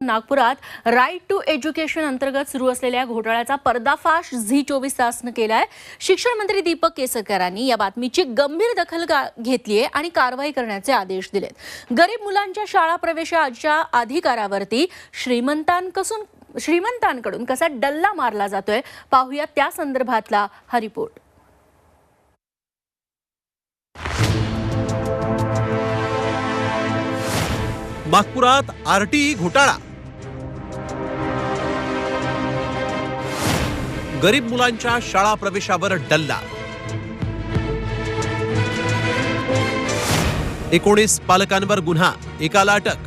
नागपुरात right to education अंतर्गत सुरू असलेल्या घोटाळ्याचा पर्दाफाश झी चोवीस तासनं केलाय. शिक्षण मंत्री दीपक केसरकरांनी या बातमीची गंभीर दखल घेतलीये आणि कारवाई करण्याचे आदेश दिलेत. गरीब मुलांच्या शाळा प्रवेशाच्या अधिकारावरती श्रीमंतांकसून श्रीमंतांकडून कसा डल्ला मारला जातोय पाहूया त्या संदर्भातला हा रिपोर्ट. नागपुरात आरटीई घोटाळा. गरीब मुलांच्या शाळा प्रवेशावर डल्ला. एकोणीस पालकांवर गुन्हा एकाला अटक.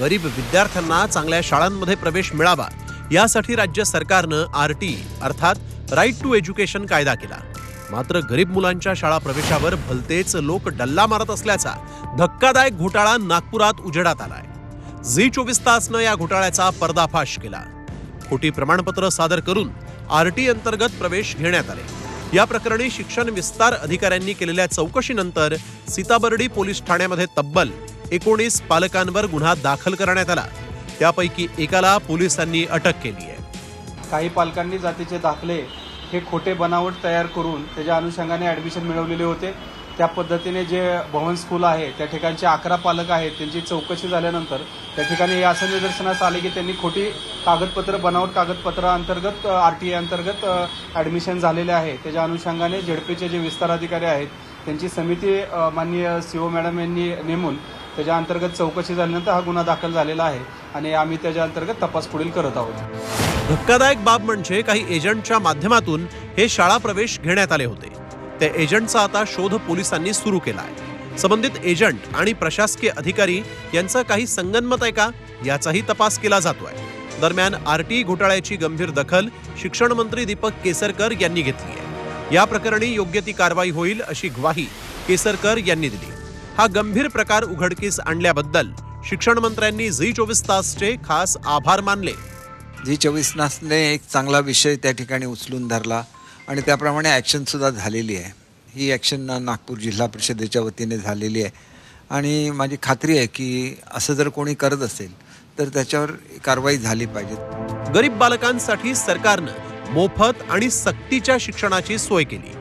गरीब विद्यार्थ्यांना चांगल्या शाळांमध्ये प्रवेश मिळावा यासाठी राज्य सरकारनं आर टी अर्थात राईट टू एज्युकेशन कायदा केला. मात्र गरीब मुलांच्या शाळा प्रवेशावर भलतेच लोक डल्ला मारत असल्याचा धक्कादायक घोटाळा नागपुरात उजेडात आलाय. झी चोवीस तासनं या घोटाळ्याचा पर्दाफाश केला. खोटी प्रमाणपत्र सादर करून आरटी अंतर्गत प्रवेश घेण्यात आले. या प्रकरणी शिक्षण विस्तार अधिकाऱ्यांनी केलेल्या चौकशीनंतर सीताबर्डी पोलीस ठाण्यामध्ये तब्बल एकोणीस पालकांवर गुन्हा दाखल करण्यात आला. त्यापैकी एकाला पोलिसांनी अटक केली आहे. काही पालकांनी जातीचे दाखले हे खोटे बनावट तयार करून त्याच्या अनुषंगाने ॲडमिशन मिळवलेले होते. त्या पद्धतीने जे भवन स्कूल आहे त्या ठिकाणचे अकरा पालक आहेत त्यांची चौकशी झाल्यानंतर त्या ठिकाणी हे असं निदर्शनास आले की त्यांनी खोटी कागदपत्र बनावट कागदपत्र अंतर्गत आर टी ए अंतर्गत ॲडमिशन झालेले आहे. त्याच्या अनुषंगाने झेडपीचे जे विस्तार अधिकारी आहेत त्यांची समिती माननीय सी ओ मॅडम यांनी नेमून त्याच्या अंतर्गत चौकशी झाल्यानंतर हा गुन्हा दाखल झालेला आहे आणि आम्ही त्याच्या अंतर्गत तपास पुढील करत आहोत. धक्कादायक बाब म्हणजे काही एजंटच्या माध्यमातून हे शाळा प्रवेश घेण्यात आले होते. त्या एजंटचा आता शोध पोलिसांनी सुरू केला आहे संबंधित एजंट आणि प्रशासकीय अधिकारी यांचा काही संगनमत आहे का? याचाही तपास केला जातोय. दरम्यान आरटीई घोटाळ्याची गंभीर दखल शिक्षण मंत्री दीपक केसरकर यांनी घेतली आहे. या प्रकरणी योग्य ती कारवाई होईल अशी ग्वाही केसरकर यांनी दिली. हा गंभीर प्रकार उघडकीस आणल्याबद्दल शिक्षण मंत्र्यांनी झी चोवीस तासचे खास आभार मानले. झी चोवीस तासने एक चांगला विषय त्या ठिकाणी उचलून धरला. आणि त्याप्रमाणे ॲक्शनसुद्धा झालेली आहे. ही ॲक्शन नागपूर जिल्हा परिषदेच्या वतीने झालेली आहे. आणि माझी खात्री आहे की असं जर कोणी करत असेल तर त्याच्यावर कारवाई झाली पाहिजे. गरीब बालकांसाठी सरकारनं मोफत आणि सक्तीच्या शिक्षणाची सोय केली.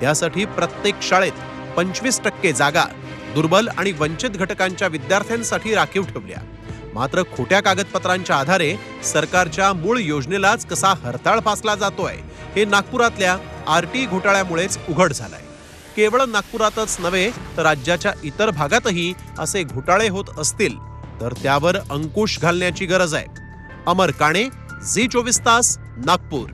त्यासाठी प्रत्येक शाळेत पंचवीस टक्के जागा दुर्बल आणि वंचित घटकांच्या विद्यार्थ्यांसाठी राखीव ठेवल्या. मात्र खोट्या कागदपत्रांच्या आधारे सरकारच्या मूळ योजनेलाच कसा हरताळ फासला जातोय हे नागपुरातल्या आर टी घोटाळ्यामुळेच उघड झालंय. केवळ नागपुरातच नव्हे तर राज्याच्या इतर भागातही असे घोटाळे होत असतील तर त्यावर अंकुश घालण्याची गरज आहे. अमर काणे झी चोवीस तास नागपूर.